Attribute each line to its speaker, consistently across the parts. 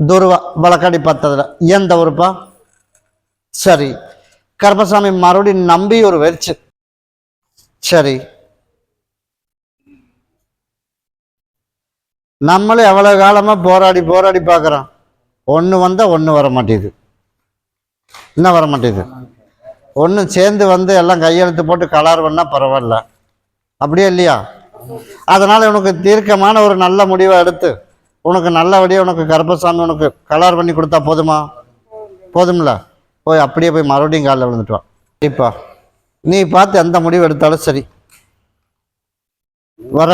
Speaker 1: துருவா வழக்காடி பார்த்ததுல எந்த ஊருப்பா சரி. கருப்பசாமி மறுபடியும் நம்பி ஒரு வெறிச்சு. சரி. நம்மளும் எவ்வளோ காலமாக போராடி போராடி பார்க்குறோம் ஒன்று வந்தால் ஒன்று வர மாட்டேங்குது இன்னும் வர மாட்டேங்குது ஒன்று சேர்ந்து வந்து எல்லாம் கையெழுத்து போட்டு கலர் பண்ணால் பரவாயில்ல. அப்படியே இல்லையா? அதனால் உனக்கு தீர்க்கமான ஒரு நல்ல முடிவை எடுத்து உனக்கு நல்லபடியாக உனக்கு கர்ப்பசாமி உனக்கு கலர் பண்ணி கொடுத்தா போதுமா? போதும்ல? போய் அப்படியே போய் மறுபடியும் காலில் விழுந்துட்டு வா. இப்போ நீ பார்த்து எந்த முடிவு எடுத்தாலும் சரி. வர.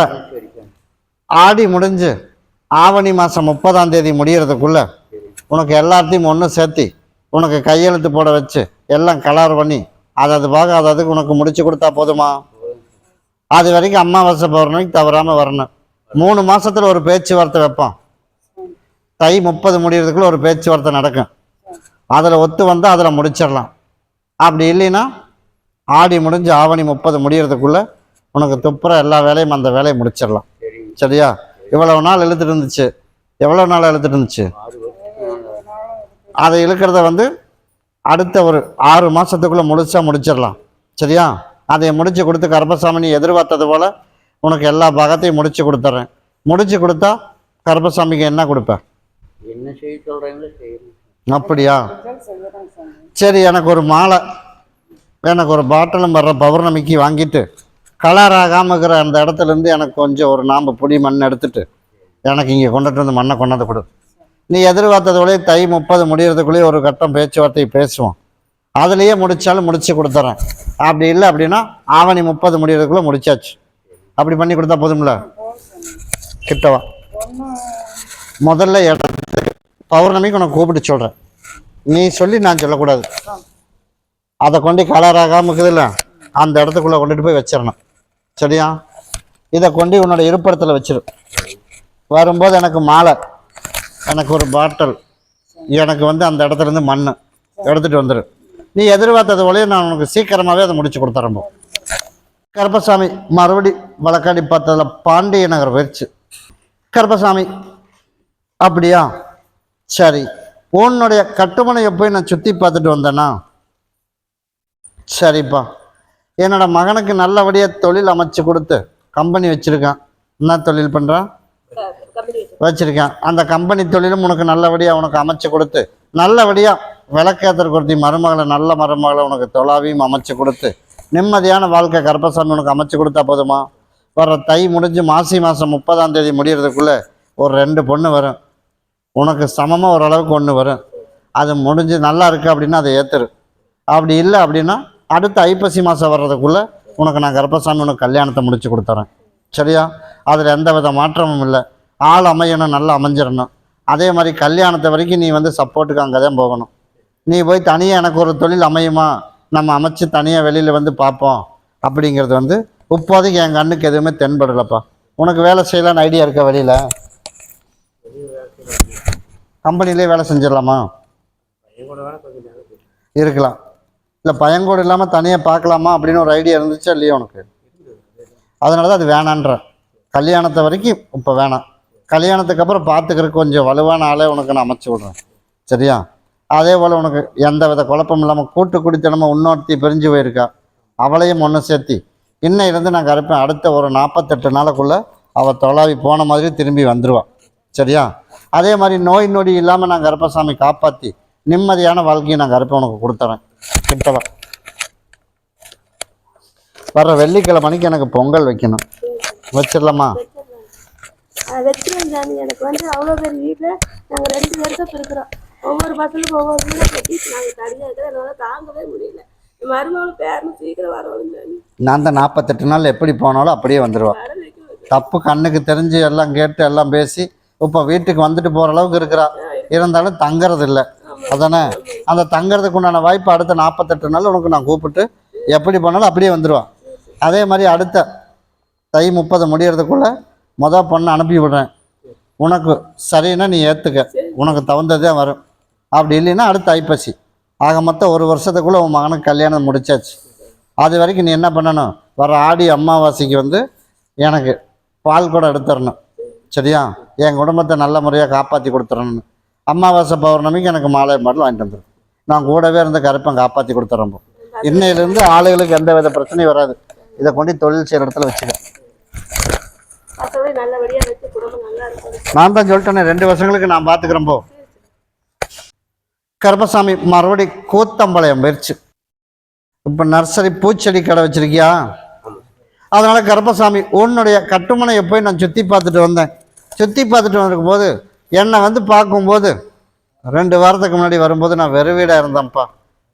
Speaker 1: ஆடி முடிஞ்சு ஆவணி மாதம் முப்பதாம் தேதி முடியறதுக்குள்ள உனக்கு எல்லாத்தையும் ஒன்று சேர்த்தி உனக்கு கையெழுத்து போட வச்சு எல்லாம் கலர் பண்ணி அது அது பார்க்க அது அதுக்கு உனக்கு முடிச்சு கொடுத்தா போதுமா? அது வரைக்கும் அமாவாசை பௌர்ணமிக்கு தவறாமல் வரணும். மூணு மாசத்துல ஒரு பேச்சுவார்த்தை வைப்போம். தை முப்பது முடியறதுக்குள்ள ஒரு பேச்சுவார்த்தை நடக்கும். அதில் ஒத்து வந்தால் அதில் முடிச்சிடலாம். அப்படி இல்லைன்னா ஆடி முடிஞ்சு ஆவணி முப்பது முடியறதுக்குள்ள உனக்கு துப்புற எல்லா வேலையும் அந்த வேலையை முடிச்சிடலாம். சரியா? இவ்வளவு நாள் இழுத்துட்டு இருந்துச்சு. எவ்வளோ நாள் இழுத்துட்டு இருந்துச்சு? அதை இழுக்கிறத வந்து அடுத்த ஒரு ஆறு மாதத்துக்குள்ளே முடிச்சா முடிச்சிடலாம். சரியா? அதை முடிச்சு கொடுத்து கருப்பசாமி எதிர்பார்த்தது போல் உனக்கு எல்லா பாகத்தையும் முடிச்சு கொடுத்துட்றேன் முடிச்சு கொடுத்தா கருப்பசாமிக்கு என்ன கொடுப்பேன்
Speaker 2: என்ன செய்ய செய்யணும்
Speaker 1: அப்படியா? சரி எனக்கு ஒரு மாலை. எனக்கு ஒரு பாட்டிலும் வர்ற பௌர்ணமிக்கு வாங்கிட்டு கலர் ஆகாமல் இருக்கிற அந்த இடத்துல இருந்து எனக்கு கொஞ்சம் ஒரு நாம்பு புடி மண் எடுத்துட்டு எனக்கு இங்கே கொண்டுட்டு வந்து மண்ணை கொண்டாந்து கொடு. நீ எதிர்பார்த்ததோடய தை முப்பது முடியறதுக்குள்ளேயே ஒரு கட்டம் பேச்சுவார்த்தை பேசுவோம். அதுலேயே முடிச்சாலும் முடிச்சு கொடுத்துட்றேன் அப்படி இல்லை அப்படின்னா ஆவணி முப்பது முடியறதுக்குள்ளே முடிச்சாச்சு. அப்படி பண்ணி கொடுத்தா போதும்ல? கிட்டவா? முதல்ல இடத்து பௌர்ணமிக்கு உனக்கு கூப்பிட்டு சொல்கிறேன் நீ சொல்லி நான் சொல்லக்கூடாது. அதை கொண்டு கலர் ஆகாமல் இருக்குதுல்ல? அந்த இடத்துக்குள்ளே கொண்டுட்டு போய் வச்சிடணும். சரியா? இதை கொண்டு உன்னோட இருப்பிடத்தில் வச்சிரு. வரும்போது எனக்கு மாலை. எனக்கு ஒரு பாட்டில். எனக்கு வந்து அந்த இடத்துலேருந்து மண் எடுத்துகிட்டு வந்துடு நீ எதிர்பார்த்தது ஒழிய நான் உனக்கு சீக்கிரமாகவே அதை முடிச்சு கொடுத்துறேன் கருப்பசாமி மறுபடி வழக்காடி பார்த்ததில் பாண்டிய நகர் போயிடுச்சு கருப்பசாமி அப்படியா? சரி உன்னுடைய கட்டுமனையை போய் நான் சுற்றி பார்த்துட்டு வந்தேன்னா? சரிப்பா. என்னோட மகனுக்கு நல்லபடியாக தொழில் அமைச்சு கொடுத்து கம்பெனி வச்சுருக்கான். என்ன தொழில் பண்ணுறான் வச்சுருக்கேன். அந்த கம்பெனி தொழிலும் உனக்கு நல்லபடியாக உனக்கு அமைச்சு கொடுத்து நல்லபடியாக விளக்கேத்தர் கொடுத்தி மருமகளை நல்ல மருமகளை உனக்கு தொலாவையும் அமைச்சு கொடுத்து நிம்மதியான வாழ்க்கை கருப்பசாமி உனக்கு அமைச்சு கொடுத்தா போதுமா? வர்ற தை முடிஞ்சு மாசி மாதம் முப்பதாம் தேதி முடிகிறதுக்குள்ளே ஒரு ரெண்டு பொண்ணு வரும். உனக்கு சமமாக ஓரளவுக்கு ஒன்று வரும். அது முடிஞ்சு நல்லா இருக்குது அப்படின்னா அதை ஏற்றுரு அப்படி இல்லை அப்படின்னா அடுத்த ஐப்பசி மாதம் வர்றதுக்குள்ளே உனக்கு நான் கர்ப்பசாமி உனக்கு கல்யாணத்தை முடித்து கொடுத்துறேன். சரியா? அதில் எந்த வித மாற்றமும் இல்லை. ஆள் அமையணும் நல்லா அமைஞ்சிடணும். அதே மாதிரி கல்யாணத்தை வரைக்கும் நீ வந்து சப்போர்ட்டுக்கு அங்கே தான் போகணும். நீ போய் தனியாக எனக்கு ஒரு தொழில் அமையுமா? நம்ம அமைச்சு தனியாக வெளியில் வந்து பார்ப்போம். அப்படிங்கிறது வந்து இப்போதைக்கு என் கண்ணுக்கு எதுவுமே தென்படலைப்பா. உனக்கு வேலை செய்யலான்னு ஐடியா இருக்க வெளியில்? கம்பெனிலே வேலை செஞ்சிடலாமா? இருக்கலாம். இல்லை பயங்கூட இல்லாமல் தனியாக பார்க்கலாமா அப்படின்னு ஒரு ஐடியா இருந்துச்சா இல்லையா உனக்கு? அதனால தான் அது வேணான்ற. கல்யாணத்தை வரைக்கும் இப்போ வேணாம். கல்யாணத்துக்கு அப்புறம் பார்த்துக்கிறதுக்கு கொஞ்சம் வலுவான ஆளே உனக்கு நான் அமைச்சு விட்றேன். சரியா? அதே போல் உனக்கு எந்த வித குழப்பம் இல்லாமல் கூட்டு குடித்தனமாக இன்னொருத்தி பிரிஞ்சு போயிருக்கா. அவளையும் ஒன்று சேர்த்தி. இன்னையிலேருந்து நான் கரைப்பேன். அடுத்த ஒரு நாற்பத்தெட்டு நாளுக்குள்ளே அவள் தொலாவி போன மாதிரி திரும்பி வந்துடுவான் சரியா? அதே மாதிரி நோய் நொடி இல்லாமல் நான் கருப்பசாமி காப்பாற்றி நிம்மதியான வாழ்க்கையை நான் கருப்பை உனக்கு கொடுத்துறேன். கிட்டவா வர்ற வெள்ளிக்கிழமை மணிக்கு எனக்கு பொங்கல் வைக்கணும். வச்சிடலாமா?
Speaker 3: எனக்கு வந்து அவ்வளோ பேர் வீட்டில் நாங்கள் ரெண்டு இருக்கிறோம் ஒவ்வொரு பசங்களுக்கும் ஒவ்வொரு வீடை கட்டி நாங்கள் தனியாக இருக்கிறோம். என்னால் தாங்கவே முடியல. மருமகளும் பேரணும் சீக்கிரம் வரணும்
Speaker 1: நான் தான் நாற்பத்தெட்டு நாள் எப்படி போனாலும் அப்படியே வந்துடுவான் தப்பு கண்ணுக்கு தெரிஞ்சு எல்லாம் கேட்டு எல்லாம் பேசி இப்போ வீட்டுக்கு வந்துட்டு போகிற அளவுக்கு இருக்கிறா. இருந்தாலும் தங்கறது இல்லை அதானே? அந்த தங்கறதுக்கு உண்டான வாய்ப்பு அடுத்த நாற்பத்தெட்டு நாள் உனக்கு நான் கூப்பிட்டு எப்படி போனாலும் அப்படியே வந்துடுவான் அதே மாதிரி அடுத்த தை முப்பது முடியறதுக்குள்ளே மொதல் பொண்ணை அனுப்பி விடுறேன். உனக்கு சரின்னா நீ ஏற்றுக்க உனக்கு தகுந்ததே வரும். அப்படி இல்லைன்னா அடுத்த ஐப்பசி. ஆக மொத்தம் ஒரு வருஷத்துக்குள்ளே உன் மகனுக்கு கல்யாணம் முடிச்சாச்சு. அது வரைக்கும் நீ என்ன பண்ணணும்? வர ஆடி அமாவாசைக்கு வந்து எனக்கு பால் கூட எடுத்துடணும். சரியா? என் குடும்பத்தை நல்ல முறையாக காப்பாற்றி கொடுத்துடணும் அமாவாசை பௌர்ணமிக்கு எனக்கு மாலை மாடல் வாங்கிட்டு வந்துடும் நான் கூடவே இருந்து கருப்பன் காப்பாற்றி கொடுத்துட்றேன் போ. இன்னையிலேருந்து ஆளுகளுக்கு எந்த வித பிரச்சனையும் வராது. இதை கொண்டு தொழில் செய்கிற இடத்துல வச்சுக்க.
Speaker 3: மற்றபடி நல்லபடியா வச்சு குடும்பம் நல்லா இருக்கும்
Speaker 1: நான் தான் சொல்லிட்டேனே ரெண்டு வருஷங்களுக்கு நான் பார்த்துக்கிறேன் போ. கருப்பசாமி மறுபடி கூத்தம்பாளையம் போயிடுச்சு இப்போ நர்சரி பூச்செடி கடை வச்சிருக்கியா? அதனால் கருப்பசாமி உன்னுடைய கட்டுமனையை போய் நான் சுற்றி பார்த்துட்டு வந்தேன். சுற்றி பார்த்துட்டு வந்திருக்கும் போது என்னை வந்து பார்க்கும்போது ரெண்டு வாரத்துக்கு முன்னாடி வரும்போது நான் வெறும் வீடாக இருந்தேன்ப்பா.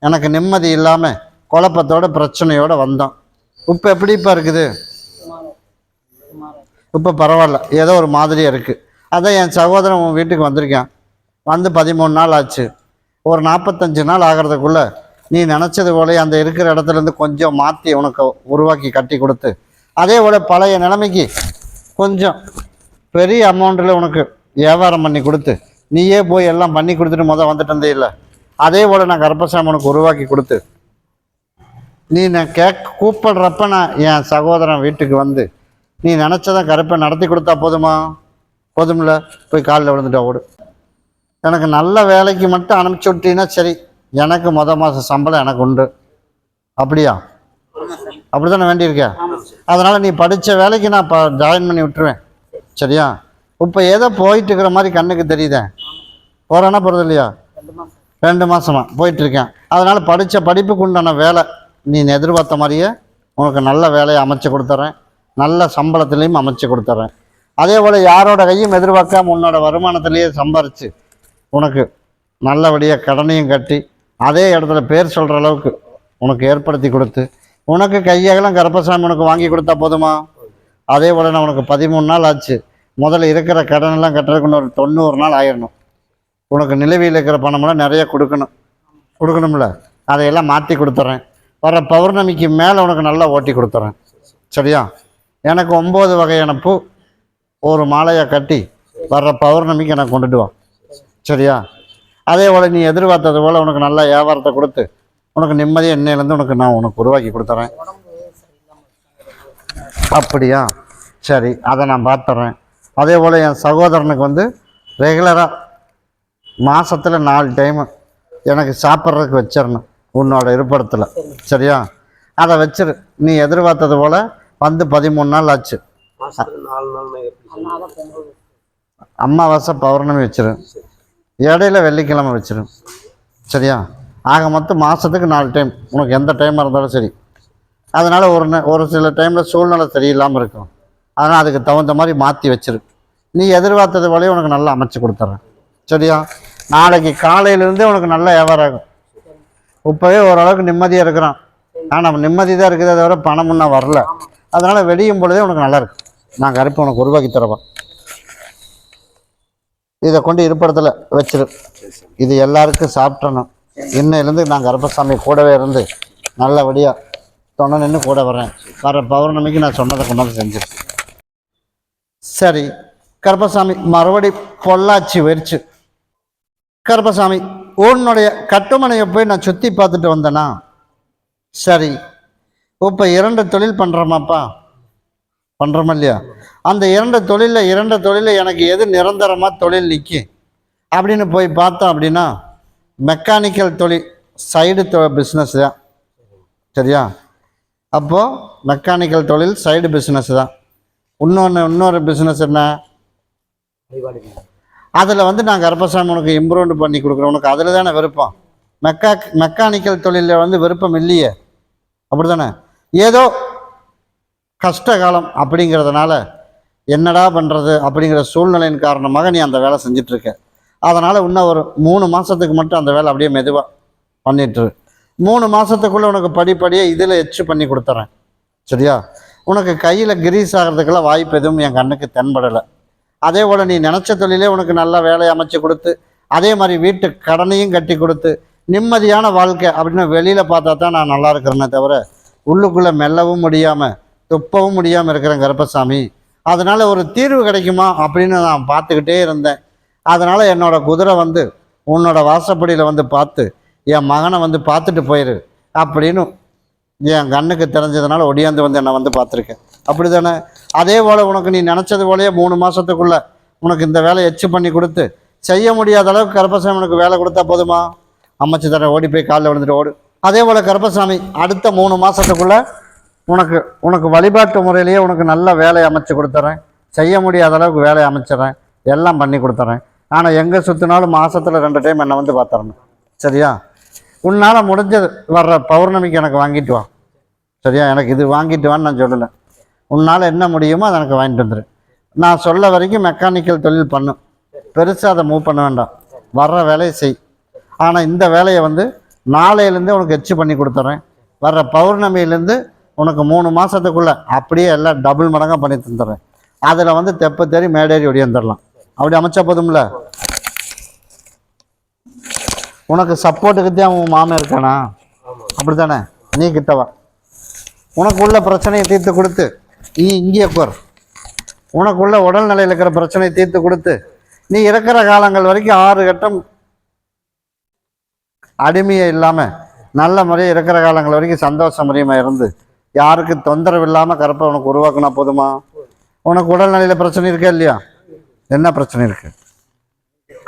Speaker 1: எனக்கு நிம்மதி இல்லாமல் குழப்பத்தோட பிரச்சனையோடு வந்தோம். இப்போ எப்படிப்பா இருக்குது? இப்போ பரவாயில்ல. ஏதோ ஒரு மாதிரியாக இருக்குது அதான் என் சகோதரன் உன் வீட்டுக்கு வந்திருக்கேன். வந்து பதிமூணு நாள் ஆச்சு. ஒரு நாற்பத்தஞ்சு நாள் ஆகிறதுக்குள்ளே நீ நினச்சது போல அந்த இருக்கிற இடத்துல இருந்து கொஞ்சம் மாற்றி உனக்கு உருவாக்கி கட்டி கொடுத்து அதே போல் பழைய நிலைமைக்கு கொஞ்சம் பெரிய அமௌண்ட்டில் உனக்கு வியாபாரம் பண்ணி கொடுத்து நீயே போய் எல்லாம் பண்ணி கொடுத்துட்டு முதல் வந்துட்டு இருந்தே இல்லை. அதே போல் நான் கருப்பசாமி உனக்கு உருவாக்கி கொடுத்து நீ நான் கேக் கூப்பிடுறப்ப நான் என் சகோதரன் வீட்டுக்கு வந்து நீ நினச்சதான் கருப்பை நடத்தி கொடுத்தா போதுமா? போதும்ல? போய் காலில் விழுந்துட்டா ஓடு. எனக்கு நல்ல வேலைக்கு மட்டும் அனுப்பிச்சி விட்டீங்கன்னா சரி எனக்கு மொதல் மாதம் சம்பளம் எனக்கு உண்டு. அப்படியா? அப்படி தானே வேண்டியிருக்க? அதனால் நீ படித்த வேலைக்கு நான் இப்போ ஜாயின் பண்ணி விட்டுருவேன். சரியா? இப்போ ஏதோ போயிட்டு இருக்கிற மாதிரி கண்ணுக்கு தெரியுதே. போகிறேன்னா போகிறது இல்லையா? ரெண்டு மாதமா போயிட்டுருக்கேன். அதனால் படித்த படிப்புக்கு உண்டான வேலை நீ எதிர்பார்த்த மாதிரியே உனக்கு நல்ல வேலையை அமைச்சு கொடுத்துட்றேன் நல்ல சம்பளத்துலேயும் அமைச்சு கொடுத்துட்றேன் அதே போல் யாரோட கையும் எதிர்பார்க்காம உன்னோட வருமானத்துலேயே சம்பாரிச்சு உனக்கு நல்லபடியாக கடனையும் கட்டி அதே இடத்துல பேர் சொல்கிற அளவுக்கு உனக்கு ஏற்படுத்தி கொடுத்து உனக்கு கையகலம் கருப்பசாமி உனக்கு வாங்கி கொடுத்தா போதுமா? அதே போல் நான் உனக்கு பதிமூணு நாள் ஆச்சு. முதல்ல இருக்கிற கடனெல்லாம் கட்டுறதுக்கு இன்னொரு ஒரு தொண்ணூறு நாள் ஆயிடணும் உனக்கு நிலுவையில் இருக்கிற பணமெல்லாம் நிறைய கொடுக்கணும். கொடுக்கணும்ல? அதையெல்லாம் மாற்றி கொடுத்துட்றேன் வர பௌர்ணமிக்கு மேலே உனக்கு நல்லா ஓட்டி கொடுத்துட்றேன் சரியா? எனக்கு ஒம்பது வகையான பூ ஒரு மாலையை கட்டி வர்ற பௌர்ணமிக்கு எனக்கு கொண்டுட்டு வா. சரியா? அதே போல் நீ எதிர்பார்த்தது போல் உனக்கு நல்ல வியாபாரத்தை கொடுத்து உனக்கு நிம்மதியாக இன்னையிலேருந்து உனக்கு நான் உனக்கு உருவாக்கி கொடுத்துறேன். அப்படியா? சரி அதை நான் பார்த்துட்றேன் அதே போல் என் சகோதரனுக்கு வந்து ரெகுலராக மாசத்துல நாலு டைமு எனக்கு சாப்பிட்றதுக்கு வச்சிடணும். உன்னோட இருப்பிடத்தில். சரியா? அதை வச்சிரு. நீ எதிர்பார்த்தது போல் வந்து பதிமூணு நாள் ஆச்சு? அமாவாசை பௌர்ணமி வச்சிரு. இடையில வெள்ளிக்கிழமை வச்சிடும் சரியா? ஆக மொத்தம் மாதத்துக்கு நாலு டைம் உனக்கு எந்த டைமாக இருந்தாலும் சரி. அதனால் ஒரு ஒரு சில டைமில் சூழ்நிலை சரியில்லாமல் இருக்கும். அதனால் அதுக்கு தகுந்த மாதிரி மாற்றி வச்சிரு. நீ எதிர்பார்த்தது போலயே உனக்கு நல்லா அமைச்சு கொடுத்துட்றேன் சரியா? நாளைக்கு காலையிலேருந்தே உனக்கு நல்ல வியாபாரம் ஆகும். இப்போவே ஓரளவுக்கு நிம்மதியாக இருக்கிறான். ஆனால் நம்ம நிம்மதி தான் இருக்குதே தவிர பணம் இன்னும் வரல. அதனால் வெடியும் பொழுதே உனக்கு நல்லா நான் கருப்பு உனக்கு உருவாக்கி தரவா. இதை கொண்டு இருப்பிடத்தில் வச்சிரு. இது எல்லாருக்கும் சாப்பிட்றணும் இன்னையிலேருந்து நான் கருப்பசாமி கூடவே இருந்து நல்லபடியாக தொண்டை நின்று கூட வரேன் வர பௌர்ணமிக்கு நான் சொன்னதை கொண்டு வந்து சரி கருப்பசாமி மறுபடி பொள்ளாச்சி வெறிச்சு கருப்பசாமி உன்னுடைய கட்டுமனையை போய் நான் சுற்றி பார்த்துட்டு வந்தேனா? சரி இப்போ இரண்டு தொழில் பண்ணுறோமாப்பா பண்ணுறோமா இல்லையா? அந்த இரண்டு தொழிலில் இரண்டு தொழிலில் எனக்கு எது நிரந்தரமாக தொழில் நிற்கி அப்படின்னு போய் பார்த்தோம் அப்படின்னா மெக்கானிக்கல் தொழில் சைடு தொ பிஸ்னஸ் தான். சரியா? அப்போது மெக்கானிக்கல் தொழில் சைடு பிஸ்னஸ் தான். இன்னொன்று இன்னொரு பிஸ்னஸ் என்ன? அதில் வந்து நான் கர்ப்பசாமி உனக்கு இம்ப்ரூவ்மெண்ட் பண்ணி கொடுக்குறேன் உனக்கு அதில் தானே விருப்பம். மெக்கா மெக்கானிக்கல் தொழிலில் வந்து விருப்பம் இல்லையே. அப்படி தானே ஏதோ கஷ்ட காலம் அப்படிங்கிறதுனால என்னடா பண்ணுறது அப்படிங்கிற சூழ்நிலையின் காரணமாக நீ அந்த வேலை செஞ்சிட்ருக்க. அதனால் இன்னும் ஒரு மூணு மாதத்துக்கு மட்டும் அந்த வேலை அப்படியே மெதுவாக பண்ணிட்டுரு மூணு மாதத்துக்குள்ளே உனக்கு படிப்படியாக இதில் எச்சு பண்ணி கொடுத்துறேன். சரியா? உனக்கு கையில் கிரீஸ் ஆகிறதுக்கெல்லாம் வாய்ப்பு எதுவும் என் கண்ணுக்கு தென்படலை. அதே போல் நீ நினச்ச தொழிலே உனக்கு நல்ல வேலை அமைச்சு கொடுத்து அதே மாதிரி வீட்டு கடனையும் கட்டி கொடுத்து நிம்மதியான வாழ்க்கை அப்படின்னு வெளியில் பார்த்தா தான் நான் நல்லா இருக்கிறேனே தவிர உள்ளுக்குள்ளே மெல்லவும் முடியாமல் துப்பவும் முடியாமல் இருக்கிறேன் கருப்பசாமி. அதனால் ஒரு தீர்வு கிடைக்குமா அப்படின்னு நான் பார்த்துக்கிட்டே இருந்தேன். அதனால் என்னோடய குதிரை வந்து உன்னோட வாசப்படியில் வந்து பார்த்து என் மகனை வந்து பார்த்துட்டு போயிரு அப்படின்னு என் கண்ணுக்கு தெரிஞ்சதுனால ஒடியாந்து வந்து என்னை வந்து பார்த்துருக்கேன். அப்படி தானே அதே போல் உனக்கு நீ நினச்சது போலயே மூணு மாதத்துக்குள்ளே உனக்கு இந்த வேலையை எச்சு பண்ணி கொடுத்து செய்ய முடியாத அளவுக்கு கருப்பசாமி உனக்கு வேலை கொடுத்தா போதுமா? அமைச்சு தரேன் ஓடி போய் காலில் விழுந்துட்டு ஓடு. அதே போல் கருப்பசாமி அடுத்த மூணு மாதத்துக்குள்ளே உனக்கு உனக்கு வழிபாட்டு முறையிலேயே உனக்கு நல்ல வேலையை அமைச்சு கொடுத்துறேன். செய்ய முடியாத அளவுக்கு வேலையை அமைச்சிடறேன். எல்லாம் பண்ணி கொடுத்துட்றேன் ஆனால் எங்கே சுற்றினாலும் மாதத்தில் ரெண்டு டைம் என்னை வந்து பார்த்துறணும். சரியா? உன்னால் முடிஞ்சது வர்ற பௌர்ணமிக்கு எனக்கு வாங்கிட்டு வா. சரியா? எனக்கு இது வாங்கிட்டு வான்னு நான் சொல்லலை. உன்னால் என்ன முடியுமோ அதை எனக்கு வாங்கிட்டு வந்துடு நான் சொல்ல வரைக்கும் மெக்கானிக்கல் தொழில் பண்ணும். பெருசாக அதை மூவ் பண்ண வேண்டாம். வர்ற வேலையை செய். ஆனால் இந்த வேலையை வந்து நாளையிலேருந்து உனக்கு எச்சு பண்ணி கொடுத்துட்றேன் வர்ற பௌர்ணமியிலேருந்து உனக்கு மூணு மாதத்துக்குள்ளே அப்படியே எல்லாம் டபுள் மடங்காக பண்ணி தந்துடுறேன். அதில் வந்து தெப்ப தேறி மேடேறி ஒடியாந்துடலாம் அப்படி அமைச்சா போதும்ல? உனக்கு சப்போர்ட்டுக்கு தான் உன் மாமன் இருக்கானா? அப்படி தானே நீ கிட்டவா உனக்கு உள்ள பிரச்சனையை தீர்த்து கொடுத்து நீ இங்கே உட்கார் உனக்குள்ள உடல்நிலையில் இருக்கிற பிரச்சனையை தீர்த்து கொடுத்து நீ இருக்கிற காலங்கள் வரைக்கும் ஆறு கட்டம் அடிமையை இல்லாமல் நல்ல முறையாக இருக்கிற காலங்கள் வரைக்கும் சந்தோஷ முறையமாக இருந்து யாருக்கு தொந்தரவு இல்லாமல் கருப்பை உனக்கு உருவாக்குனா போதுமா? உனக்கு உடல்நிலையில் பிரச்சனை இருக்கா இல்லையா? என்ன பிரச்சனை இருக்குது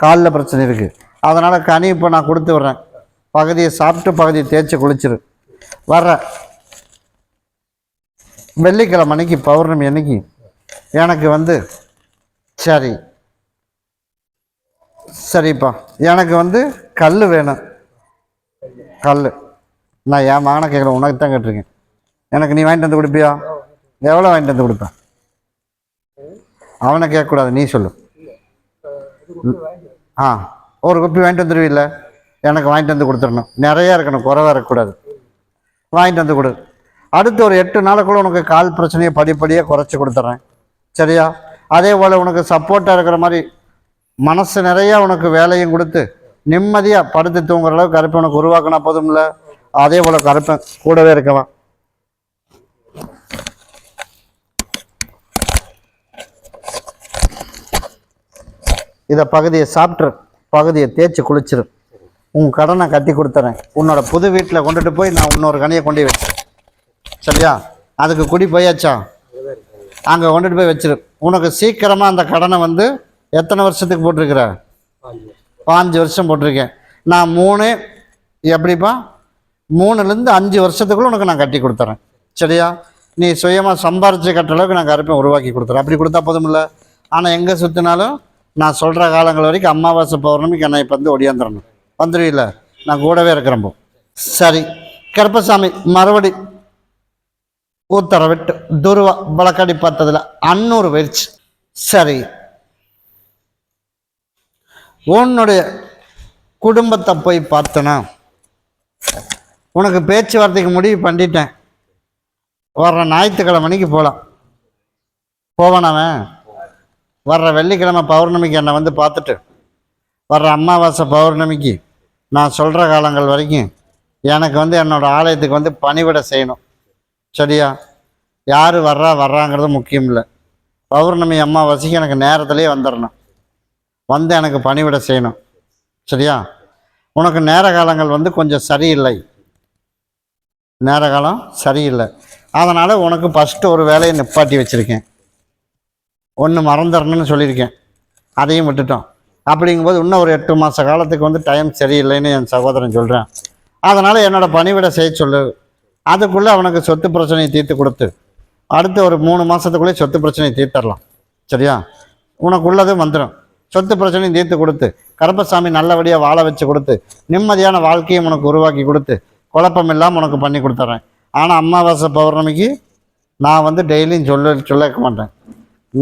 Speaker 1: காலில் பிரச்சனை இருக்குது அதனால் கனி இப்போ நான் கொடுத்து விட்றேன். பகுதியை சாப்பிட்டு பகுதியை தேய்ச்சி குளிச்சிரு. வர்ற. வெள்ளிக்கிழமை அன்னைக்கு பௌர்ணமி அன்னைக்கு எனக்கு வந்து சரி. சரிப்பா. எனக்கு வந்து கல் வேணும். கல் நான் என் மகனை கேட்குறேன். உனக்கு தான் கேட்டிருக்கேன். எனக்கு நீ வாங்கிட்டு வந்து கொடுப்பியா? எவ்வளோ வாங்கிட்டு வந்து கொடுப்பேன் அவனை கேட்கக்கூடாது நீ சொல்லு. ஆ ஒரு குப்பி வாங்கிட்டு வந்துடுவீல்ல எனக்கு வாங்கிட்டு வந்து கொடுத்துடணும். நிறையா இருக்கணும் குறைவாக இருக்கக்கூடாது. வாங்கிட்டு வந்து கொடு. அடுத்து ஒரு எட்டு நாளுக்குள்ளே உனக்கு கால் பிரச்சனையை படிப்படியாக குறைச்சி கொடுத்துட்றேன் சரியா? அதே போல் உனக்கு சப்போர்ட்டாக இருக்கிற மாதிரி மனசு நிறையா உனக்கு வேலையும் கொடுத்து நிம்மதியாக படுத்து தூங்குற அளவுக்கு கருப்பை உனக்கு உருவாக்கினா போதும்ல? அதே போல் கருப்பன் கூடவே இருக்கவன். இதை பகுதியை சாப்பிட்ரு பகுதியை தேய்ச்சி குளிச்சிரு. உன் கடனை கட்டி கொடுத்துறேன். உன்னோட புது வீட்டில் கொண்டுட்டு போய் நான் இன்னொரு கனியை கொண்டு வச்சேன் சரியா? அதுக்கு குடி போயாச்சா? அங்கே கொண்டுட்டு போய் வச்சிரு. உனக்கு சீக்கிரமாக அந்த கடனை வந்து எத்தனை வருஷத்துக்கு போட்டிருக்கிற?
Speaker 2: பாஞ்சு
Speaker 1: வருஷம் போட்டிருக்கேன். நான் மூணு எப்படிப்பா? மூணுலேருந்து அஞ்சு வருஷத்துக்குள்ள உனக்கு நான் கட்டி கொடுத்துறேன். சரியா? நீ சுயமாக சம்பாரித்து கட்டுற அளவுக்கு நான் கருப்பை உருவாக்கி கொடுத்துறேன். அப்படி கொடுத்தா போதும் இல்லை ஆனால் எங்கே சுற்றினாலும் நான் சொல்கிற காலங்கள் வரைக்கும் அமாவாசை பௌர்ணமிக்கு என்னை இப்போ வந்து ஒடியாந்துடணும் வந்துடுவீங்கள நான் கூடவே இருக்கிறப்போ சரி. கருப்பசாமி மறுபடி ஊத்தர விட்டு துருவா வழக்கடி பார்த்ததில் அன்னூறு போயிடுச்சு சரி. உன்னுடைய குடும்பத்தை போய் பார்த்தனா? உனக்கு பேச்சுவார்த்தைக்கு முடிவு பண்ணிட்டேன். வர்ற ஞாயிற்றுக்கிழமைக்கு போகலாம் போவானவன்? வர்ற வெள்ளிக்கிழமை பௌர்ணமிக்கு என்னை வந்து பார்த்துட்டு வர்ற அமாவாசை பௌர்ணமிக்கு நான் சொல்கிற காலங்கள் வரைக்கும் எனக்கு வந்து என்னோட ஆலயத்துக்கு வந்து பணிவிட செய்யணும். சரியா? யார் வர்றா வர்றாங்கிறது முக்கியம் இல்லை. பௌர்ணமி அமாவாசைக்கு எனக்கு நேரத்துலேயே வந்துடணும் வந்து எனக்கு பணிவிட செய்யணும். சரியா? உனக்கு நேர காலங்கள் வந்து கொஞ்சம் சரியில்லை. நேர காலம் சரியில்லை. அதனால் உனக்கு ஃபஸ்ட்டு ஒரு வேலையை நிப்பாட்டி வச்சுருக்கேன். ஒன்று மறந்துடணும்னு சொல்லியிருக்கேன். அதையும் விட்டுட்டோம். அப்படிங்கும்போது இன்னும் ஒரு எட்டு மாத காலத்துக்கு வந்து டைம் சரியில்லைன்னு என் சகோதரன் சொல்கிறேன் அதனால் என்னோட பணிவிட செய்ய சொல்லு. அதுக்குள்ளே அவனுக்கு சொத்து பிரச்சனையை தீர்த்து கொடுத்து. அடுத்து ஒரு மூணு மாதத்துக்குள்ளே சொத்து பிரச்சனையை தீர்த்தரலாம். சரியா? உனக்கு உள்ளதும் வந்துடும் சொத்து பிரச்சனையும் தீர்த்து கொடுத்து கருப்பசாமி நல்லபடியாக வாழ வச்சு கொடுத்து நிம்மதியான வாழ்க்கையும் உனக்கு உருவாக்கி கொடுத்து குழப்பம் இல்லாமல் உனக்கு பண்ணி கொடுத்துட்றேன் ஆனால் அமாவாசை பௌர்ணமிக்கு நான் வந்து டெய்லியும் சொல்ல சொல்ல மாட்டேன்.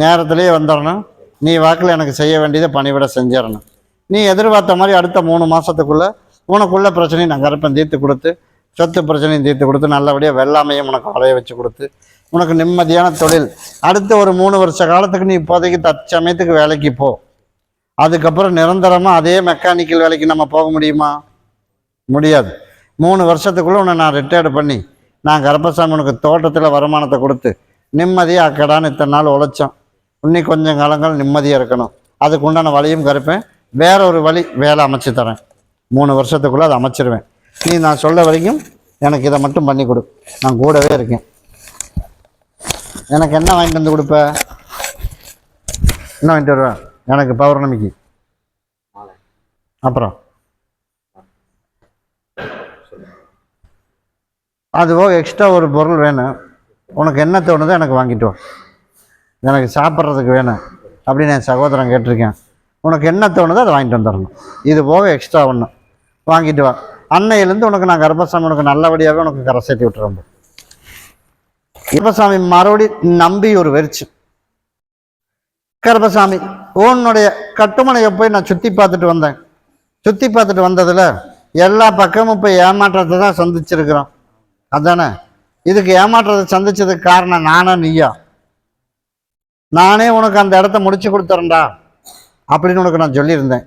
Speaker 1: நேரத்திலேயே வந்துடணும். நீ வாக்கில் எனக்கு செய்ய வேண்டியதை பணிவிட செஞ்சிடணும். நீ எதிர்பார்த்த மாதிரி அடுத்த மூணு மாதத்துக்குள்ளே உனக்குள்ள பிரச்சனையும் நான் கருப்பன் தீர்த்து கொடுத்து சொத்து பிரச்சனையும் தீர்த்து கொடுத்து நல்லபடியாக வெள்ளாமையும் உனக்கு வளைய வச்சு கொடுத்து உனக்கு நிம்மதியான தொழில். அடுத்த ஒரு மூணு வருஷ காலத்துக்கு நீ இப்போதைக்கு தற்சமயத்துக்கு வேலைக்கு போ. அதுக்கப்புறம் நிரந்தரமாக அதே மெக்கானிக்கல் வேலைக்கு நம்ம போக முடியுமா? முடியாது. மூணு வருஷத்துக்குள்ளே உன்னை நான் ரிட்டையர்டு பண்ணி நான் கருப்பசாமி உனக்கு தோட்டத்தில் வருமானத்தை கொடுத்து நிம்மதியாக அக்கடான்னு இத்தனை நாள் உழைச்சோம். இன்னும் கொஞ்சம் காலங்கள் நிம்மதியாக இருக்கணும். அதுக்கு உண்டான வழியும் கருப்பேன். வேற ஒரு வழி வேலை அமைச்சு தரேன். மூணு வருஷத்துக்குள்ளே அதை அமைச்சிருவேன். நீ நான் சொல்ல வரைக்கும் எனக்கு இதை மட்டும் பண்ணி கொடு. நான் கூடவே இருக்கேன். எனக்கு என்ன வாங்கிட்டு வந்து கொடுப்ப? என்ன வாங்கிட்டு வருவேன் எனக்கு பௌர்ணமிக்கு. அப்புறம்? அதுவோ எக்ஸ்ட்ரா ஒரு பொருள் வேணும். உனக்கு என்ன தோணுதோ எனக்கு வாங்கிட்டு வா. எனக்கு சாப்பிட்றதுக்கு வேணும் அப்படின்னு என் சகோதரன் கேட்டிருக்கேன். உனக்கு என்ன தோணுதோ அதை வாங்கிட்டு வந்துடணும். இது போக எக்ஸ்ட்ரா ஒன்று வாங்கிட்டு வா. அன்னையிலேருந்து உனக்கு நான் கர்ப்பசாமி உனக்கு நல்லபடியாகவே உனக்கு கரை சேர்த்து விட்டுறோம் கர்ப்பசாமி மறுபடி நம்பி ஒரு வெறிச்சு. கர்ப்பசாமி உன்னுடைய கட்டுமனையை போய் நான் சுற்றி பார்த்துட்டு வந்தேன். சுற்றி பார்த்துட்டு வந்ததில் எல்லா பக்கமும் இப்போ ஏமாற்றத்தை தான் சந்திச்சிருக்கிறோம். அதானே? இதுக்கு ஏமாற்றத்தை சந்திச்சதுக்கு காரணம் நானா நீயா? நானே உனக்கு அந்த இடத்த முடிச்சு கொடுத்துறேன்டா அப்படின்னு உனக்கு நான் சொல்லியிருந்தேன்.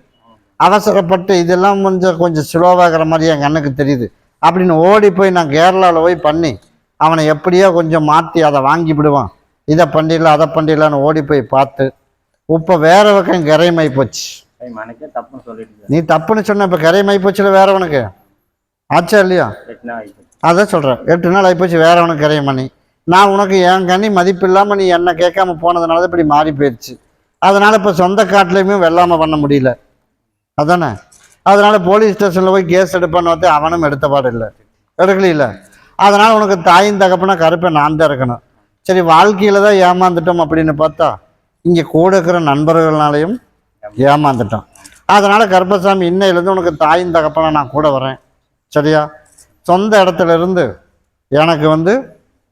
Speaker 1: அவசரப்பட்டு இதெல்லாம் கொஞ்சம் கொஞ்சம் ஸ்லோவாகிற மாதிரி என் கண்ணுக்கு தெரியுது. அப்படின்னு ஓடி போய் நான் கேரளாவில் போய் பண்ணி அவனை எப்படியோ கொஞ்சம் மாற்றி அதை வாங்கி விடுவான். இதை பண்ணிடலாம் அதை பண்ணிடலான்னு ஓடி போய் பார்த்து இப்போ வேற பக்கம் கரையமாய் போச்சு. நீ தப்புன்னு சொன்ன இப்போ கரையமாய் போச்சுல வேறவனுக்கு ஆச்சா இல்லையா? அதான் சொல்கிறேன் எட்டு நாள் ஆகிப்போச்சு வேறவனுக்கு கரையம் பண்ணி நான் உனக்கு என் கண்ணி மதிப்பு இல்லாமல் நீ என்னை கேட்காம போனதுனால தான் இப்படி மாறி போயிடுச்சு அதனால் இப்போ சொந்த காட்டிலையுமே வெள்ளாமல் பண்ண முடியல. அதானே? அதனால் போலீஸ் ஸ்டேஷனில் போய் கேஸ் எடுப்பான்னு பார்த்து அவனும் எடுத்த பாடு இல்லை. எடுக்கலையில. அதனால் உனக்கு தாயின் தகப்பனா கருப்பை நான் தான் இருக்கணும் சரி வாழ்க்கையில் தான் ஏமாந்துட்டோம் அப்படின்னு பார்த்தா இங்கே கூட இருக்கிற நண்பர்கள்னாலையும் ஏமாந்துட்டோம். அதனால் கருப்பசாமி இன்னையிலேருந்து உனக்கு தாயின் தகப்பனா நான் கூட வரேன். சரியா? சொந்த இடத்துல இருந்து எனக்கு வந்து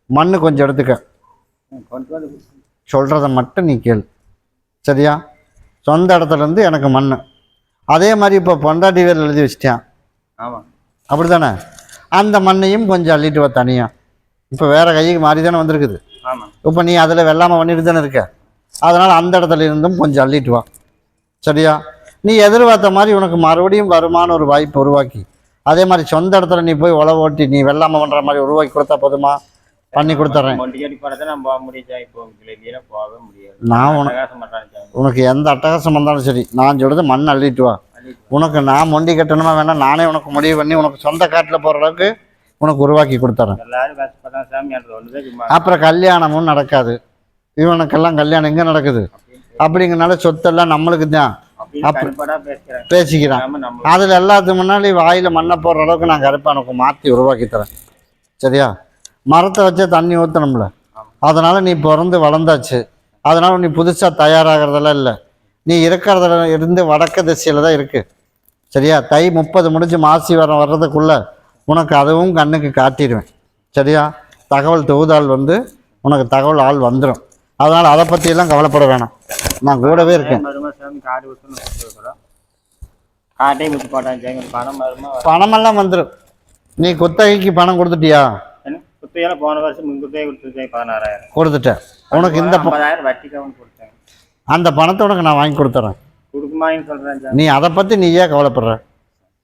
Speaker 1: மண் கொஞ்சம் எடுத்துக்க. சொல்கிறத மட்டும் நீ கேளு. சரியா? சொந்த இடத்துல இருந்து எனக்கு மண் அதே மாதிரி இப்போ பொண்டாட்டி வேல் எழுதி வச்சிட்டேன்
Speaker 2: ஆமாம்
Speaker 1: அப்படி தானே அந்த மண்ணையும் கொஞ்சம் அள்ளிட்டு வா தனியாக இப்போ வேறு கைக்கு மாறி தானே வந்திருக்குது.
Speaker 2: ஆமாம்
Speaker 1: இப்போ நீ அதில் வெள்ளாமல் பண்ணிட்டு தானே இருக்க. அதனால் அந்த இடத்துல இருந்தும் கொஞ்சம் அள்ளிட்டு வா. சரியா? நீ எதிர்பார்த்த மாதிரி உனக்கு மறுபடியும் வருமான ஒரு வாய்ப்பு உருவாக்கி. அதே மாதிரி சொந்த இடத்துல நீ போய் உழவு ஓட்டி நீ வெள்ளாமல் பண்ணுற மாதிரி உருவாக்கி கொடுத்தா போதுமா? பண்ணி கொடுத்துட்றேன்
Speaker 2: நான்
Speaker 1: உனக்கு உனக்கு எந்த அட்டகாசம் வந்தாலும் சரி நான் சொல்கிறது மண் அள்ளிட்டு வா. உனக்கு நான் மொண்டி கட்டணுமா வேணாம் நானே உனக்கு முடிவு பண்ணி உனக்கு சொந்த காட்டில் போகிற அளவுக்கு உனக்கு உருவாக்கி கொடுத்துறேன். அப்புறம் கல்யாணமும் நடக்காது. இவனுக்கெல்லாம் கல்யாணம் எங்கே நடக்குது? அப்படிங்கிறனால சொத்தெல்லாம் நம்மளுக்கு தான். பேசிக்கிறான். அதில் எல்லாத்துக்கு முன்னாடி வாயில் மண்ணை போடுற அளவுக்கு நான் கருப்பை எனக்கு மாற்றி உருவாக்கி தரேன். சரியா? மரத்தை வச்சே தண்ணி ஊற்றணும்ல அதனால் நீ பிறந்து வளர்ந்தாச்சு. அதனால் நீ புதுசாக தயாராகிறதெல்லாம் இல்லை. நீ இருக்கிறதுல இருந்து வடக்கு திசையில் தான் இருக்குது சரியா? தை முப்பது முடிஞ்சு மாசி வர வர்றதுக்குள்ளே உனக்கு அதுவும் கண்ணுக்கு காட்டிடுவேன். சரியா? தகவல் தொகுதாள் வந்து உனக்கு தகவல் ஆள் வந்துடும் அதனால் அதை பற்றியெல்லாம் கவலைப்பட வேணாம். நான் கூடவே இருக்கேன். பணமெல்லாம் வந்துடும் நீ குத்தகைக்கு பணம் கொடுத்துட்டியா?
Speaker 2: என்ன குத்தையெல்லாம் போன வருஷம் முன்குத்தையே கொடுத்துருக்கேன் பதினாறாயிரம்.
Speaker 1: கொடுத்துட்ட உனக்கு இந்த ப-
Speaker 2: ஐம்பதாயிரம் வட்டிக்காவும் கொடுத்தேன்.
Speaker 1: அந்த பணத்தை உனக்கு நான் வாங்கி கொடுத்துறேன்.
Speaker 2: கொடுக்குமான்னு சொல்கிறேன் சாமி
Speaker 1: நீ அதை பற்றி நீ ஏன் கவலைப்படுற.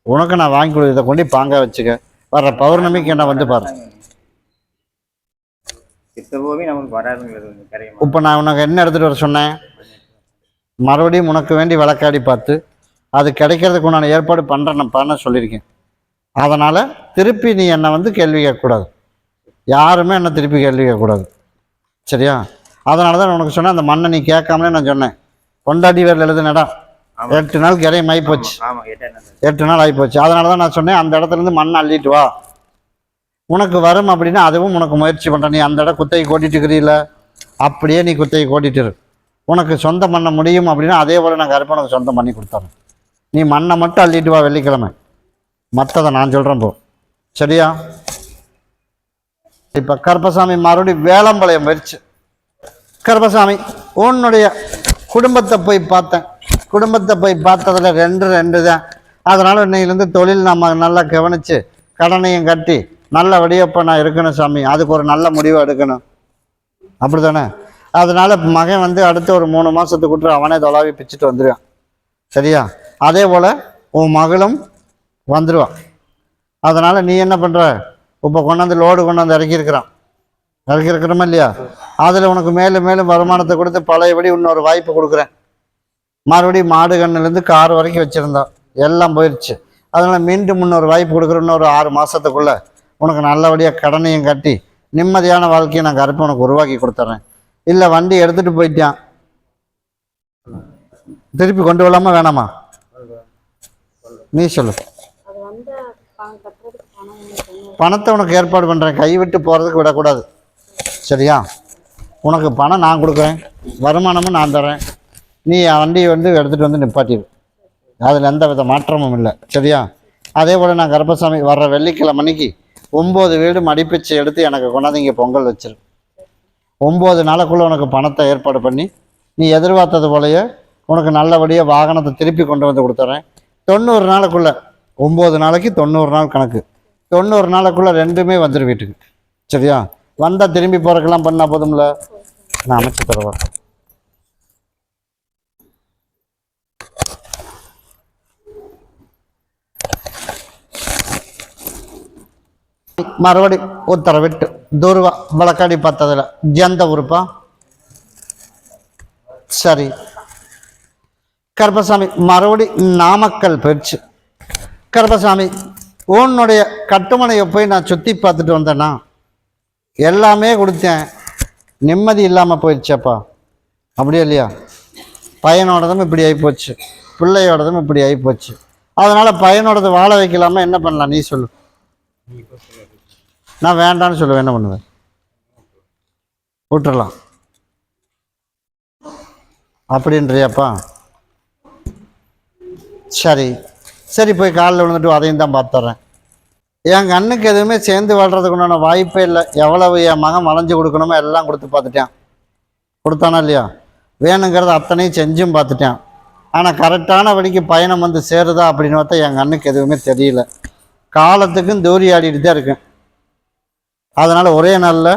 Speaker 1: உனக்கு நான் வாங்கி கொடு இதை கொண்டு பாங்க வச்சுக்க. வர்ற பௌர்ணமிக்கு என்ன வந்து பாரு.
Speaker 2: சித்த போவே நமக்கு வராதுங்கிறது கரையுமா
Speaker 1: இப்போ நான் உனக்கு என்ன எடுத்துகிட்டு வர சொன்னேன்? மறுபடியும் உனக்கு வேண்டி வழக்காடி பார்த்து அது கிடைக்கிறதுக்கு உண்டான ஏற்பாடு பண்ணுறேன் பண்ண சொல்லியிருக்கேன். அதனால் திருப்பி நீ என்னை வந்து கேள்வி கேட்கக்கூடாது. யாருமே என்னை திருப்பி கேள்வி கேட்கக்கூடாது. சரியா? அதனால தான் உனக்கு சொன்னேன் அந்த மண்ணை நீ கேட்காமலே நான் சொன்னேன். பொண்டாட்டி வேரில் எழுதுனடா. எட்டு நாள் கிரையம் ஆகி போச்சு.
Speaker 2: ஆமாம் எட்டேன்
Speaker 1: எட்டு நாள் ஆகிப்போச்சு அதனால தான் நான் சொன்னேன் அந்த இடத்துல இருந்து மண் அள்ளிட்டு வா. உனக்கு வரும் அப்படின்னா அதுவும் உனக்கு முயற்சி பண்ணுற நீ அந்த இடம் குத்தகை கோட்டிட்டு இருக்கிறீல அப்படியே நீ குத்தகை கோட்டிட்டு இரு. உனக்கு சொந்தம் பண்ண முடியும் அப்படின்னா அதே போல் நான் கருப்பை உனக்கு சொந்தம் பண்ணி கொடுத்துறேன். நீ மண்ணை மட்டும் அள்ளிட்டு வா வெள்ளிக்கிழமை. மற்றதை நான் சொல்கிறேன் போ. சரியா? இப்போ கருப்பசாமி மறுபடியும் வேளம்பாளையம் போயிடுச்சு கருப்பசாமி உன்னுடைய குடும்பத்தை போய் பார்த்தேன். குடும்பத்தை போய் பார்த்ததுல ரெண்டு ரெண்டு தான். அதனால் இன்னையிலேருந்து தொழில் நம்ம நல்லா கவனித்து கடனையும் கட்டி நல்லபடியாக இப்போ நான் இருக்கணும் சாமி. அதுக்கு ஒரு நல்ல முடிவு எடுக்கணும். அப்படி தானே அதனால் மகன் வந்து அடுத்து ஒரு மூணு மாதத்துக்குள்ள அவனே தொலாவி பிச்சுட்டு வந்துடுவான் சரியா? அதே போல் உன் மகளும் வந்துடுவான் அதனால் நீ என்ன பண்ணுற இப்போ கொண்டாந்து லோடு கொண்டாந்து இறக்கியிருக்கிறான். இறக்கியிருக்கிறோமா இல்லையா? அதில் உனக்கு மேலும் மேலும் வருமானத்தை கொடுத்து பழையபடி இன்னொரு வாய்ப்பு கொடுக்குறேன். மறுபடியும் மாடு கண்ணுலேருந்து கார் வரைக்கும் வச்சுருந்தோம் எல்லாம் போயிடுச்சு அதனால் மீண்டும் இன்னொரு வாய்ப்பு கொடுக்குற இன்னொரு ஆறு மாதத்துக்குள்ளே உனக்கு நல்லபடியாக கடனையும் கட்டி நிம்மதியான வாழ்க்கையை நான் கருப்பை உனக்கு உருவாக்கி கொடுத்துட்றேன் இல்லை வண்டி எடுத்துகிட்டு போயிட்டான். திருப்பி கொண்டு வரலாமா வேணாமா? நீ சொல்லு
Speaker 3: அது வந்து பணம் கட்டுறதுக்கு பணம் சொன்னேன்
Speaker 1: பணத்தை உனக்கு ஏற்பாடு பண்ணுறேன் கைவிட்டு போகிறதுக்கு விடக்கூடாது. சரியா? உனக்கு பணம் நான் கொடுக்குறேன். வருமானமும் நான் தரேன் நீ என் வண்டியை வந்து எடுத்துகிட்டு வந்து நிப்பாட்டிடு அதில் எந்த வித மாற்றமும் இல்லை. சரியா? அதே போல் நான் கருப்பசாமி வர்ற வெள்ளிக்கிழமை அன்னைக்கு ஒம்பது வீடு மடிப்பிச்சு எடுத்து எனக்கு கொண்டாந்து இங்கே பொங்கல் வச்சிரு. ஒம்பது நாளைக்குள்ளே உனக்கு பணத்தை ஏற்பாடு பண்ணி நீ எதிர்பார்த்தது போலயே உனக்கு நல்லபடியாக வாகனத்தை திருப்பி கொண்டு வந்து கொடுத்துட்றேன் தொண்ணூறு நாளுக்குள்ளே ஒம்பது நாளைக்கு தொண்ணூறு நாள் கணக்கு. தொண்ணூறு நாளைக்குள்ளே ரெண்டுமே வந்துடும் வீட்டுக்கு. சரியா? வந்தால் திரும்பி போகிறக்கெல்லாம் பண்ணால் போதும்ல? நான் அமைச்சு தருவேன். மறுபடி உத்தரவிட்டு தூர்வா வழக்காடி பார்த்ததில். எந்த உறுப்பா? சரி. கருப்பசாமி மறுபடி நாமக்கல் போயிடுச்சு. கருப்பசாமி உன்னுடைய கட்டுமனையை போய் நான் சுற்றி பார்த்துட்டு வந்தேன்னா எல்லாமே கொடுத்தேன். நிம்மதி இல்லாமல் போயிடுச்சப்பா. அப்படியே இல்லையா? பையனோடதும் இப்படி ஆகிப்போச்சு பிள்ளையோடதும் இப்படி ஆகிப்போச்சு அதனால் பையனோடது வாழ வைக்கலாமா என்ன பண்ணலாம்? நீ சொல்லு. நான் வேண்டான்னு சொல்லுவேன். என்ன பண்ணுவேன்? விட்டுறலாம். அப்படின்றியாப்பா. சரி. சரி போய் காலில் விழுந்துட்டு அதையும் தான் பார்த்துட்றேன். என் கண்ணுக்கு எதுவுமே சேர்ந்து வாழ்கிறதுக்கு உண்டான வாய்ப்பே இல்லை. எவ்வளவு என் மகன் வளைஞ்சு கொடுக்கணுமோ எல்லாம் கொடுத்து பார்த்துட்டேன். கொடுத்தானா இல்லையா? வேணுங்கிறத அத்தனையும் செஞ்சும் பார்த்துட்டேன். ஆனால் கரெக்டான வழிக்கு பயணம் வந்து சேருதா அப்படின்னு பார்த்தா என் கண்ணுக்கு எதுவுமே தெரியல. காலத்துக்கும் தூரி ஆடிட்டு தான் இருக்கேன். அதனால் ஒரே நாளில்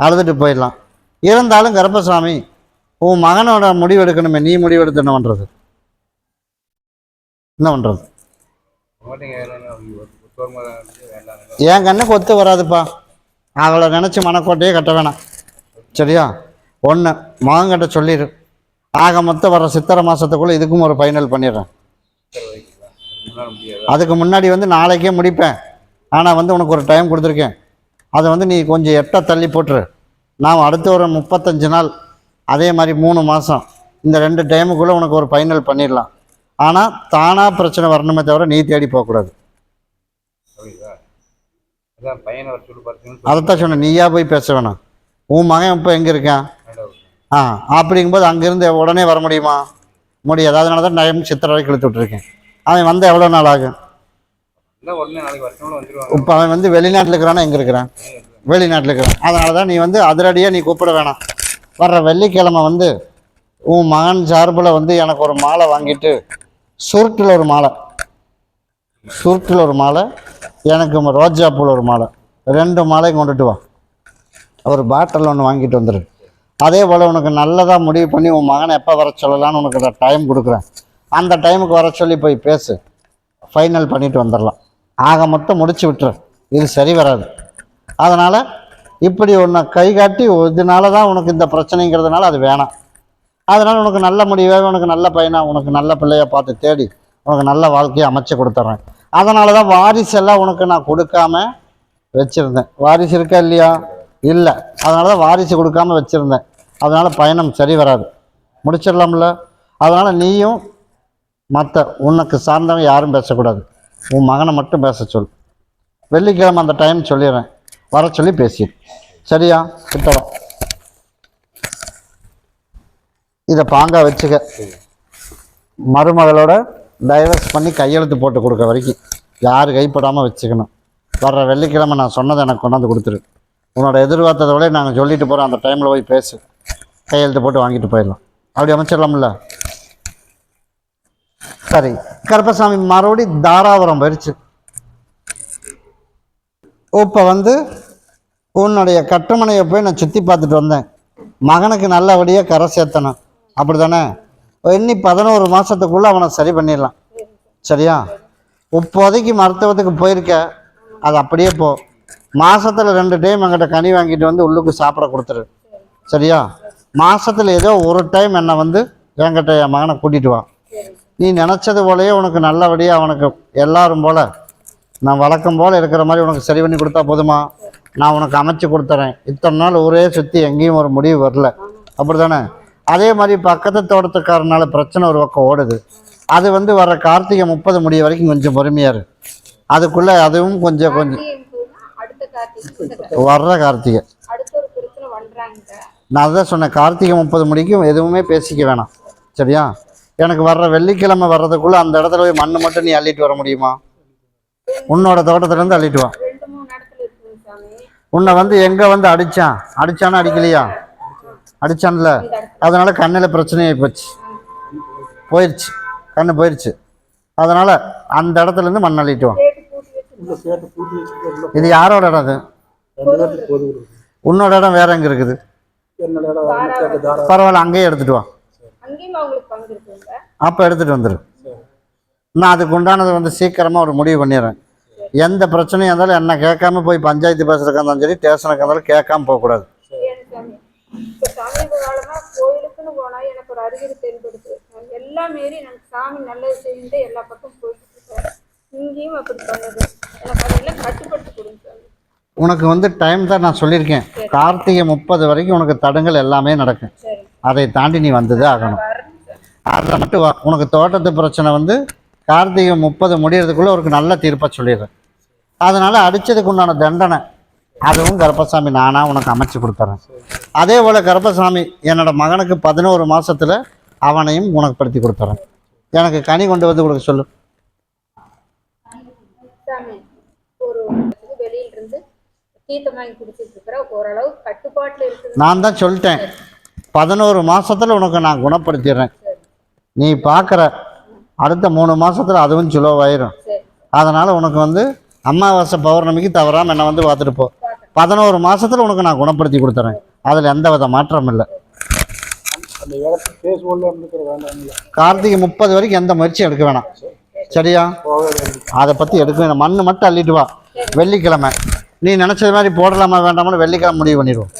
Speaker 1: அழுதுட்டு போயிடலாம். இருந்தாலும் கருப்பசாமி உன் மகனோட முடிவு எடுக்கணுமே நீ முடிவு எடுத்து என்ன பண்ணுறது என்ன பண்ணுறது என் கண்ணுக்கு ஒத்து வராதுப்பா. அவளை நினச்சி மனக்கோட்டையே கட்ட வேணாம். சரியா? ஒன்று மகன்கிட்ட சொல்லிடு ஆக மொத்தம் வர சித்திரை மாதத்துக்குள்ளே இதுக்கும் ஒரு ஃபைனல் பண்ணிடுறேன். அதுக்கு முன்னாடி வந்து நாளைக்கே முடிப்பேன். ஆனால் வந்து உனக்கு ஒரு டைம் கொடுத்துருக்கேன். அதை வந்து நீ கொஞ்சம் எட்ட தள்ளி போட்டுரு. நான் அடுத்த ஒரு முப்பத்தஞ்சு நாள் அதே மாதிரி மூணு மாதம் இந்த ரெண்டு டைமுக்குள்ளே உனக்கு ஒரு ஃபைனல் பண்ணிடலாம். ஆனால் தானாக பிரச்சனை வரணுமே தவிர நீ தேடி போகக்கூடாது அதைத்தான் சொன்னேன். நீயா போய் பேச வேணாம். உன் மகன் இப்போ எங்கே இருக்கான்? ஆ அப்படிங்கும்போது அங்கேருந்து உடனே வர முடியுமா? முடியாது. அதனால தான் டைம் சித்திரை இழுத்து விட்ருக்கேன் அவன் வந்து எவ்வளோ நாள் ஆகும்? இப்போ அவன் வந்து வெளிநாட்டில் இருக்கிறானா? எங்கே இருக்கிறான்? வெளிநாட்டில் இருக்கிறான். அதனால தான் நீ வந்து அதிரடியாக நீ கூப்பிட வேணாம். வர்ற வெள்ளிக்கிழமை வந்து உன் மகன் சார்பில் வந்து எனக்கு ஒரு மாலை வாங்கிட்டு சுருட்டில் ஒரு மாலை. சுருட்டில் ஒரு மாலை எனக்கு ரோஜா ஒரு மாலை. ரெண்டு மாலையும் கொண்டுட்டு வா. ஒரு பாட்டில் ஒன்று வாங்கிட்டு வந்துடு அதே போல் உனக்கு நல்லதாக முடிவு பண்ணி உன் மகனை எப்போ வர சொல்லலான்னு உனக்கு நான் டைம் கொடுக்குறேன். அந்த டைமுக்கு வர சொல்லி போய் பேசு. ஃபைனல் பண்ணிட்டு வந்துடலாம். ஆக மொத்தம் முடிச்சு விட்டுரு. இது சரி வராது. அதனால் இப்படி உன்னை கை காட்டி இதனால தான் உனக்கு இந்த பிரச்சனைங்கிறதுனால அது வேணாம். அதனால் உனக்கு நல்ல முடிவாக உனக்கு நல்ல பையனாக உனக்கு நல்ல பிள்ளைய பார்த்து தேடி உனக்கு நல்ல வாழ்க்கையை அமைச்சு கொடுத்துட்றேன் அதனால தான் வாரிசெல்லாம் உனக்கு நான் கொடுக்காம வச்சுருந்தேன். வாரிசு இருக்கா இல்லையா? இல்லை. அதனால தான் வாரிசு கொடுக்காம வச்சுருந்தேன். அதனால் பயணம் சரி வராது. முடிச்சிடலாம்ல? அதனால் நீயும் மற்ற உனக்கு சார்ந்தவங்க யாரும் பேசக்கூடாது. உன் மகனை மட்டும் பேச சொல் வெள்ளிக்கிழமை அந்த டைம் சொல்லிடுறேன். வர சொல்லி பேசிடு. சரியா? கிட்டவா இதை பாங்காக வச்சுக்க. மருமகளோட டைவர்ஸ் பண்ணி கையெழுத்து போட்டு கொடுக்க வரைக்கும் யார் கைப்படாமல் வச்சுக்கணும். வர்ற வெள்ளிக்கிழமை நான் சொன்னதை எனக்கு கொண்டாந்து கொடுத்துரு. உன்னோட எதிர்பார்த்ததை விட நாங்கள் சொல்லிட்டு போகிறோம் அந்த டைமில் போய் பேசு. கையெழுத்து போட்டு வாங்கிட்டு போயிடலாம். அப்படி அமைச்சிடலாம்ல? சரி. கருப்பசாமி மறுபடி தாராபுரம் போயிடுச்சு இப்போ வந்து உன்னுடைய கட்டுமனையை போய் நான் சுற்றி பார்த்துட்டு வந்தேன். மகனுக்கு நல்லபடியாக கரை சேர்த்தணும். அப்படி தானே இன்னி பதினோரு மாதத்துக்குள்ளே அவனை சரி பண்ணிடலாம். சரியா? இப்போதைக்கு மருத்துவத்துக்கு போயிருக்க அது அப்படியே போ. மாதத்தில் ரெண்டு டைம் எங்கிட்ட கனி வாங்கிட்டு வந்து உள்ளுக்கு சாப்பிட கொடுத்துரு. சரியா? மாதத்தில் ஏதோ ஒரு டைம் என்னை வந்து என்கிட்ட என் மகனை கூட்டிட்டு வா. நீ நினச்சது போலயே உனக்கு நல்லபடியாக அவனுக்கு எல்லாரும் போல நான் வழக்கம் போல் இருக்கிற மாதிரி உனக்கு சரி பண்ணி கொடுத்தா போதுமா? நான் உனக்கு அமைச்சு கொடுத்துறேன். இத்தனை நாள் ஊரே சுற்றி எங்கேயும் ஒரு முடிவு வரல. அப்படி தானே அதே மாதிரி பக்கத்து தோட்டத்துக்காரனால பிரச்சனை ஒரு பக்கம் ஓடுது. அது வந்து வர கார்த்திகை முப்பது முடிய வரைக்கும் கொஞ்சம் பொறுமையாக இருக்கு அதுக்குள்ள அதுவும் கொஞ்சம் கொஞ்சம். வர்ற கார்த்திகை. நான் அதான் சொன்னேன் கார்த்திகை முப்பது முடிக்கும் எதுவுமே பேசிக்க வேணாம். சரியா? எனக்கு வர்ற வெள்ளிக்கிழமை வர்றதுக்குள்ளே அந்த இடத்துல போய் மண் மட்டும் நீ அள்ளிட்டு வர முடியுமா? உன்னோட தோட்டத்துலேருந்து அள்ளிட்டு வா. உன்னை வந்து எங்கே வந்து அடித்தான் அடித்தானா அடிக்கலையா? அடிச்சான்ல. அதனால் கண்ணில் பிரச்சனையாகி போச்சு. போயிடுச்சு கண்ணு போயிடுச்சு அதனால் அந்த இடத்துல இருந்து மண் அள்ளிட்டு வா இது யாரோட இடம் அது? உன்னோட இடம் வேற எங்க இருக்குது? பரவாயில்ல அங்கேயே எடுத்துட்டு வா. அப்போ எடுத்துட்டு வந்துடு நான் அதுக்கு உண்டானது வந்து சீக்கிரமாக ஒரு முடிவு பண்ணிடுறேன். எந்த பிரச்சனையும் இருந்தாலும் என்ன கேட்காம போய் பஞ்சாயத்து பேசுறதுக்கு இருந்தாலும் சரி ஸ்டேஷனுக்கு இருந்தாலும் கேட்காம போகக்கூடாது.
Speaker 4: இப்ப சமீப காலமா கோயிலுக்குன்னு போனா எனக்கு ஒரு அறிகுறி தென்படுது. நான் எல்லாம் மீறி எனக்கு சாமி நல்லது செய்யுது எல்லா பக்கம் போயிட்டு இருக்கேன். இங்கேயும் அப்படி பண்ணுது. எனக்கு அதெல்லாம் கட்டுப்படுத்தி கொடுங்க சாமி.
Speaker 1: உனக்கு வந்து டைம் தான் நான் சொல்லியிருக்கேன். கார்த்திகை முப்பது வரைக்கும் உனக்கு தடங்கள் எல்லாமே நடக்கும். அதை தாண்டி நீ வந்ததே ஆகணும். அதில் மட்டும் வா. உனக்கு தோட்டத்து பிரச்சனை வந்து கார்த்திகை முப்பது முடியறதுக்குள்ளே ஒரு நல்ல தீர்ப்பாக சொல்லிடுறேன். அதனால் அடித்ததுக்கு உண்டான தண்டனை அதுவும் கருப்பசாமி நானாக உனக்கு அமைச்சு கொடுத்துறேன். அதே போல் கருப்பசாமி என்னோட மகனுக்கு பதினோரு மாசத்துல அவனையும் குணப்படுத்தி கொடுத்துறேன். எனக்கு கனி கொண்டு வந்து கொடுக்க சொல்லு. நான் தான் சொல்லிட்டேன். பதினோரு மாசத்துல உனக்கு நான் குணப்படுத்திடுறேன். நீ பார்க்குற அடுத்த மூணு மாசத்துல அதுவும் சுலோவாயிரும் அதனால் உனக்கு வந்து அமாவாசை பௌர்ணமிக்கு தவறாமல் என்னை வந்து பார்த்துட்டு போ. பதினோரு மாசத்துல உனக்கு நான் குணப்படுத்தி கொடுத்துறேன். அதில் எந்த வித மாற்றமும் இல்லை. கார்த்திகை முப்பது வரைக்கும் எந்த முயற்சியும் எடுக்க வேணாம். சரியா? அதை பற்றி எடுக்க வேணாம். மண்ணு மட்டும் அள்ளிட்டு வா. வெள்ளிக்கிழமை. நீ நினச்சது மாதிரி போடலாமா வேண்டாமான்னு வெள்ளிக்கிழமை முடிவு பண்ணிடுவோம்.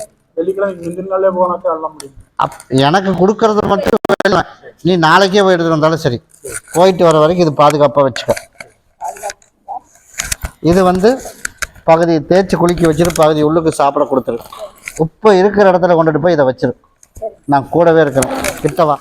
Speaker 1: அப் எனக்கு கொடுக்கறது மட்டும். நீ நாளைக்கே போய் எடுத்துட்டு வந்தாலும் சரி. போயிட்டு வர வரைக்கும் இது பாதுகாப்பாக வச்சுக்க. இது வந்து பகுதி தேய்ச்சி குளிக்க வச்சுட்டு பகுதி உள்ளுக்கு சாப்பிட கொடுத்துரு. இப்போ இருக்கிற இடத்துல கொண்டுட்டு போய் இதை வச்சிரு. நான் கூடவே இருக்கிறேன். கிட்டவா